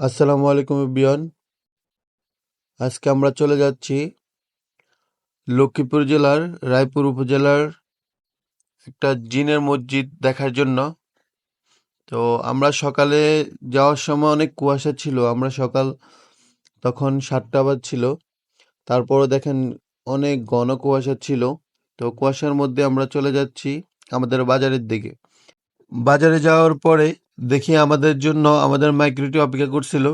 আসসালামু আলাইকুম বিয়ন আজকে আমরা চলে যাচ্ছি লক্ষ্মীপুর জেলার, রায়পুর উপজেলার একটা জিনের মসজিদ দেখার জন্য। তো আমরা সকালে যাওয়ার সময় অনেক কুয়াশা ছিল, আমরা সকাল তখন সাতটা বাজছিল। তারপরও দেখেন অনেক ঘন কুয়াশা ছিল। তো কুয়াশার মধ্যে আমরা চলে যাচ্ছি আমাদের বাজারের দিকে। বাজারে যাওয়ার পরে দেখি আমাদের জন্য আমাদের মাইক্রোটি অপেক্ষা করছিল।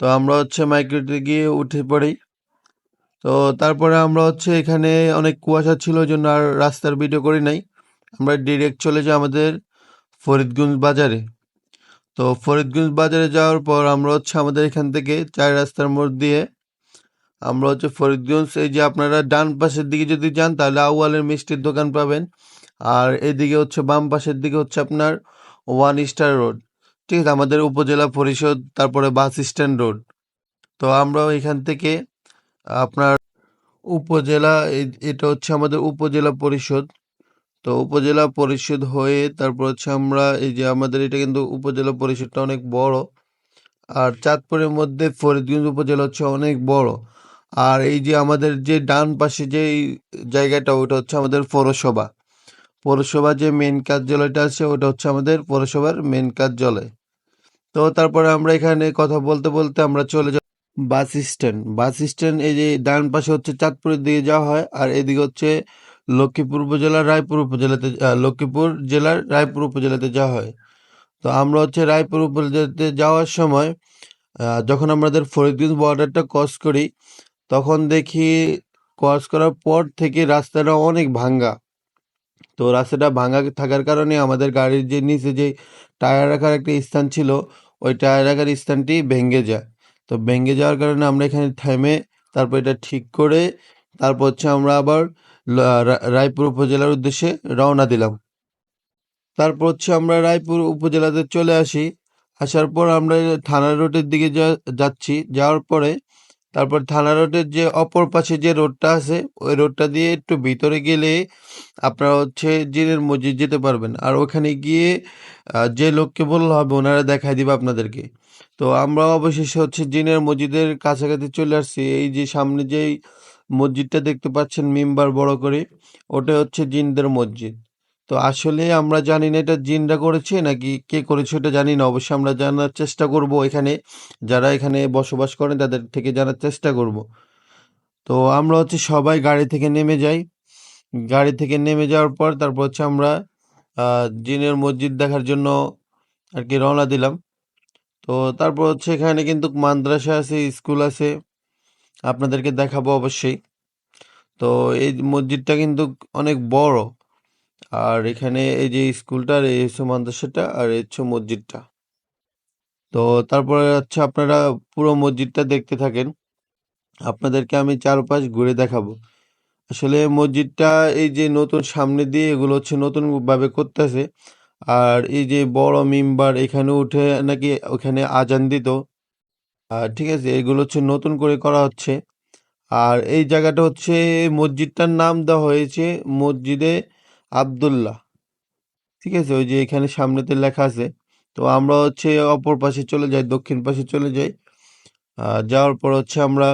তো আমরা হচ্ছে মাইক্রোতে গিয়ে উঠে পড়ি। তো তারপরে আমরা হচ্ছে এখানে অনেক কুয়াশা ছিল জন্য আর রাস্তার ভিডিও করি নাই। আমরা ডিরেক্ট চলে যাই আমাদের ফরিদগঞ্জ বাজারে। তো ফরিদগঞ্জ বাজারে যাওয়ার পর আমরা হচ্ছে আমাদের এখান থেকে চার রাস্তার মোড় দিয়ে আমরা হচ্ছে ফরিদগঞ্জ, এই যে আপনারা ডান পাশের দিকে যদি যান তাহলে আউয়ালের মিষ্টির দোকান পাবেন। আর এদিকে হচ্ছে বাম পাশের দিকে হচ্ছে আপনার ওয়ান স্টার রোড। ঠিক আছে, আমাদের উপজেলা পরিষদ, তারপরে বাস স্ট্যান্ড রোড। তো আমরা এখান থেকে আপনার উপজেলা এটা হচ্ছে আমাদের উপজেলা পরিষদ। তো উপজেলা পরিষদ হয়ে তারপর হচ্ছে আমরা এই যে আমাদের এটা কিন্তু উপজেলা পরিষদটা অনেক বড়। আর চাঁদপুরের মধ্যে ফরিদগঞ্জ উপজেলা হচ্ছে অনেক বড়। আর এই যে আমাদের যে ডান পাশে যে জায়গাটা, ওটা হচ্ছে আমাদের পৌরসভা। পৌরসভা যে মেন কার্যালয়টা আছে, ওটা হচ্ছে আমাদের পৌরসভার মেন কার্যালয়। তো তারপরে আমরা এখানে কথা বলতে বলতে আমরা চলে যাব বাস স্ট্যান্ড। বাস স্ট্যান্ড এই যে ডান পাশে হচ্ছে চাঁদপুরের দিকে যাওয়া হয়, আর এদিকে হচ্ছে লক্ষ্মীপুর উপজেলার রায়পুর উপজেলাতে লক্ষ্মীপুর জেলার রায়পুর উপজেলাতে যাওয়া হয়। তো আমরা হচ্ছে রায়পুর উপজেলাতে যাওয়ার সময় যখন আমাদের ফরিদগঞ্জ বর্ডারটা ক্রস করি, তখন দেখি ক্রস করার পর থেকে রাস্তাটা অনেক ভাঙ্গা। তো রাস্তাটা ভাঙা থাকার কারণে আমাদের গাড়ির যে নিচে যে টায়ার রাখার একটা স্থান ছিল, ওই টায়ার রাখার স্থানটি ভেঙে যায়। তো ভেঙে যাওয়ার কারণে আমরা এখানে থেমে তারপর এটা ঠিক করে তারপর হচ্ছে আমরা আবার রায়পুর উপজেলার উদ্দেশ্যে রওনা দিলাম। তারপর হচ্ছে আমরা রায়পুর উপজেলাতে চলে আসি। আসার পর আমরা থানা রোডের দিকে যাচ্ছি। যাওয়ার পরে তারপর থানা রোডের যে অপর পাশে যে রোডটা আছে, ওই রোডটা দিয়ে একটু ভিতরে গেলে আপনারা হচ্ছে জিনের মসজিদ যেতে পারবেন। আর ওখানে গিয়ে যে লোককে বললে হবে ওনারা দেখাই দিবে আপনাদেরকে। তো আমরা অবশেষে হচ্ছে জিনের মসজিদের কাছাকাছি চলে আসছি। এই যে সামনে যেই মসজিদটা দেখতে পাচ্ছেন, মেম্বার বড় করে, ওটা হচ্ছে জিনদের মসজিদ। তো আসলে আমরা জানি না এটা জিনরা করেছে নাকি কে করেছে এটা জানি না। অবশ্যই আমরা জানার চেষ্টা করব এখানে। যারা এখানে বসবাস করেন তাদের থেকে জানার চেষ্টা করব। তো আমরা হচ্ছে সবাই গাড়ি থেকে নেমে যাই। গাড়ি থেকে নেমে যাওয়ার পর তারপর হচ্ছে আমরা জিনের মসজিদ দেখার জন্য আর কি রওনা দিলাম। তো তারপর হচ্ছে এখানে কিন্তু মাদ্রাসা আছে, স্কুল আছে। আপনাদেরকে দেখাবো অবশ্যই। তো এই মসজিদটা কিন্তু অনেক বড়। আর এখানে এই যে স্কুলটা আর এই মাদ্রাসাটা আর হচ্ছে মসজিদটা। তো তারপরে হচ্ছে আপনারা পুরো মসজিদটা দেখতে থাকেন। আপনাদেরকে আমি চারপাশ ঘুরে দেখাবো। আসলে মসজিদটা এই যে নতুন সামনে দিয়ে এগুলো হচ্ছে নতুন ভাবে করতেছে। আর এই যে বড় মিম্বার এখানে উঠে নাকি ওখানে আজান দিত। আর ঠিক আছে, এগুলো হচ্ছে নতুন করে করা হচ্ছে। আর এই জায়গাটা হচ্ছে মসজিদটার নাম দেওয়া হয়েছে মসজিদে আব্দুল্লাহ। ঠিক আছে? ওই যে এখানে সামনেতে লেখা আছে। তো আমরা হচ্ছে অপর পাশে চলে যাই, দক্ষিণ পাশে চলে যাই। যাওয়ার পর হচ্ছে আমরা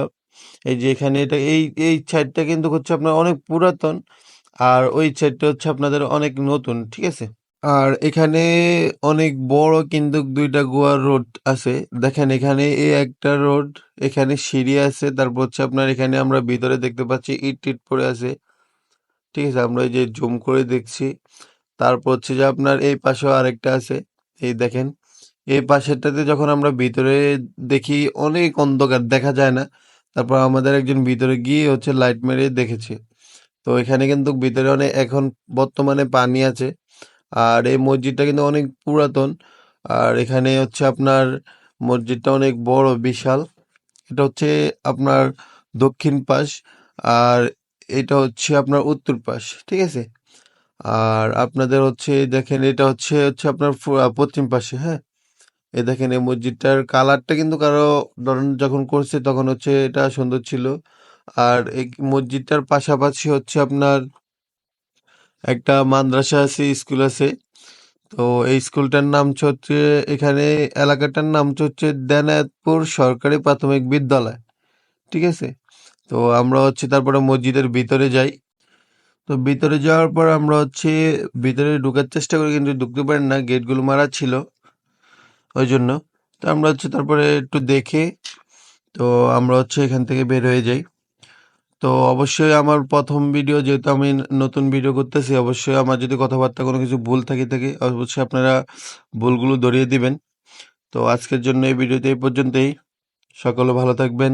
এই যে এখানে এটা, এই এই সাইডটা কিন্তু হচ্ছে আপনার অনেক পুরাতন আর ওই সাইডটা হচ্ছে আপনাদের অনেক নতুন, ঠিক আছে? আর এখানে অনেক বড় কিন্তু দুইটা গোয়ার রোড আছে। দেখেন এখানে এই একটা রোড এখানে সিঁড়ি আছে, তারপর হচ্ছে আপনার এখানে আমরা ভিতরে দেখতে পাচ্ছি ইট টিট পড়ে আছে। ঠিক আছে, আমরা এই যে জুম করে দেখছি। তারপর হচ্ছে যে আপনার এই পাশেও আরেকটা আছে, এই দেখেন। এই পাশেরটাতে যখন আমরা ভিতরে দেখি অনেক অন্ধকার দেখা যায় না, তারপর আমাদের একজন ভিতরে গিয়ে হচ্ছে লাইট মেরে দেখেছে। তো এখানে কিন্তু ভিতরে অনেক, এখন বর্তমানে পানি আছে, আর এই মসজিদটা কিন্তু অনেক পুরাতন, আর এখানে হচ্ছে আপনার মসজিদটা অনেক বড়, বিশাল। এটা হচ্ছে আপনার দক্ষিণ পাশ, আর এটা হচ্ছে আপনার উত্তর পাশ, ঠিক আছে? আর আপনাদের হচ্ছে, দেখেন এটা হচ্ছে হচ্ছে আপনার পশ্চিম পাশে হ্যাঁ? এই দেখেন এই মসজিদটার কালারটা কিন্তু কারও, ধরেন যখন করছে তখন হচ্ছে এটা সুন্দর ছিল। আর এই মসজিদটার পাশাপাশি হচ্ছে আপনার একটা মাদ্রাসা আছে, স্কুল আছে। তো এই স্কুলটার নাম হচ্ছে এখানে এলাকাটার নাম হচ্ছে দেনায়তপুর সরকারি প্রাথমিক বিদ্যালয়, ঠিক আছে? তো আমরা হচ্ছে তারপরে মসজিদের ভিতরে যাই। তো ভিতরে যাওয়ার পর আমরা হচ্ছে ভিতরে ঢোকার চেষ্টা করি, কিন্তু ঢুকতে পারেন না, গেটগুলো মারা ছিল ওই জন্য তো আমরা হচ্ছে তারপরে একটু দেখে তো আমরা হচ্ছে এখান থেকে বের হয়ে যাই। তো অবশ্যই আমার প্রথম ভিডিও যেহেতু আমি নতুন ভিডিও করতেছি, অবশ্যই আমার যদি কথাবার্তা কোনো কিছু ভুল থাকে থাকে অবশ্যই আপনারা ভুলগুলো ধরিয়ে দিবেন। তো আজকের জন্য এই ভিডিওতে এই পর্যন্তই। সকলে ভালো থাকবেন।